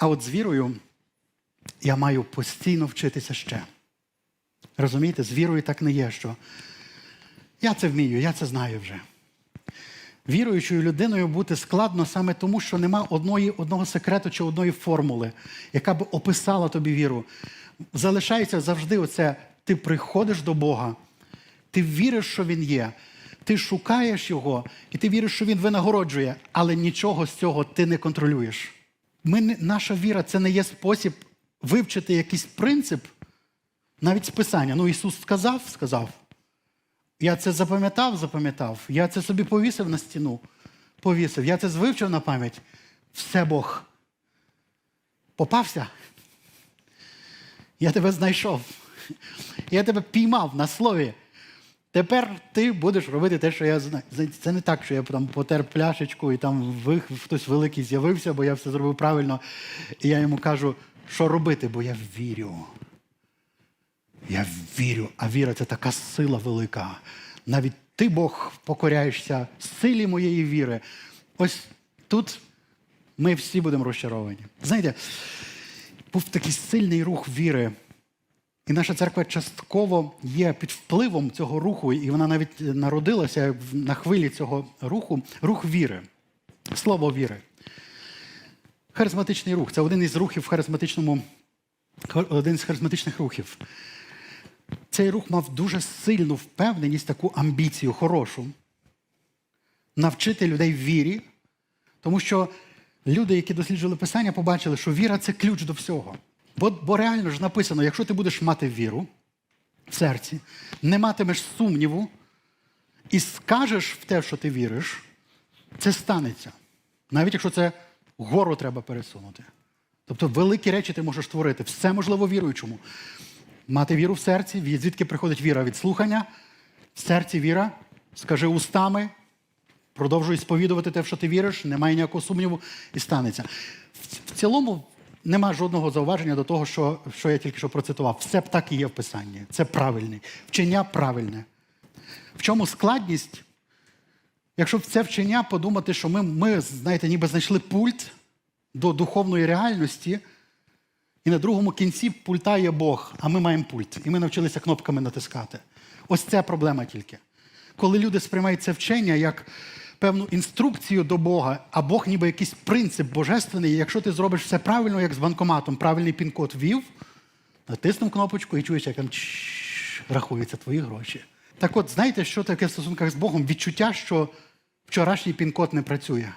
А от з вірою я маю постійно вчитися ще. Розумієте, з вірою так не є, що я це вмію, я це знаю вже. Віруючою людиною бути складно саме тому, що нема одної, одного секрету чи одної формули, яка б описала тобі віру. Залишається завжди оце: ти приходиш до Бога, ти віриш, що Він є, ти шукаєш Його, і ти віриш, що Він винагороджує, але нічого з цього ти не контролюєш. Ми, наша віра це не є спосіб вивчити якийсь принцип, навіть з Писання. Ну, Ісус сказав, сказав. Я це запам'ятав, запам'ятав. Я це собі повісив на стіну, повісив. Я це звивчив на пам'ять. Все Бог. Попався. Я тебе знайшов. Я тебе піймав на слові. Тепер ти будеш робити те, що я знаю. Це не так, що я там потер пляшечку і там хтось великий з'явився, бо я все зробив правильно. І я йому кажу, що робити, бо я вірю. Я вірю, а віра це така сила велика. Навіть ти, Бог, покоряєшся силі моєї віри. Ось тут ми всі будемо розчаровані. Знаєте, був такий сильний рух віри. І наша церква частково є під впливом цього руху, і вона навіть народилася на хвилі цього руху, рух віри, слово віри. Харизматичний рух це один із рухів в харизматичному, один з харизматичних рухів. Цей рух мав дуже сильну впевненість, таку амбіцію хорошу навчити людей вірі, тому що люди, які досліджували Писання, побачили, що віра це ключ до всього. Бо, бо реально ж написано, якщо ти будеш мати віру в серці, не матимеш сумніву і скажеш в те, що ти віриш, це станеться. Навіть якщо це гору треба пересунути. Тобто великі речі ти можеш творити. Все можливо віруючому. Мати віру в серці, звідки приходить віра від слухання. В серці віра, скажи устами, продовжуй сповідувати те, в що ти віриш, немає ніякого сумніву, і станеться. В, цілому нема жодного зауваження до того, що, що я тільки що процитував. Все б так і є в Писанні. Це правильне. Вчення правильне. В чому складність? Якщо в це вчення подумати, що ми, ми знаєте, ніби знайшли пульт до духовної реальності, і на другому кінці пульта є Бог, а ми маємо пульт. І ми навчилися кнопками натискати. Ось це проблема тільки. Коли люди сприймають це вчення як певну інструкцію до Бога, а Бог ніби якийсь принцип божественний, якщо ти зробиш все правильно, як з банкоматом, правильний пін-код ввів, натиснув кнопочку і чуєш, як там рахуються твої гроші. Так от, знаєте, що таке в стосунках з Богом? Відчуття, що вчорашній пін-код не працює.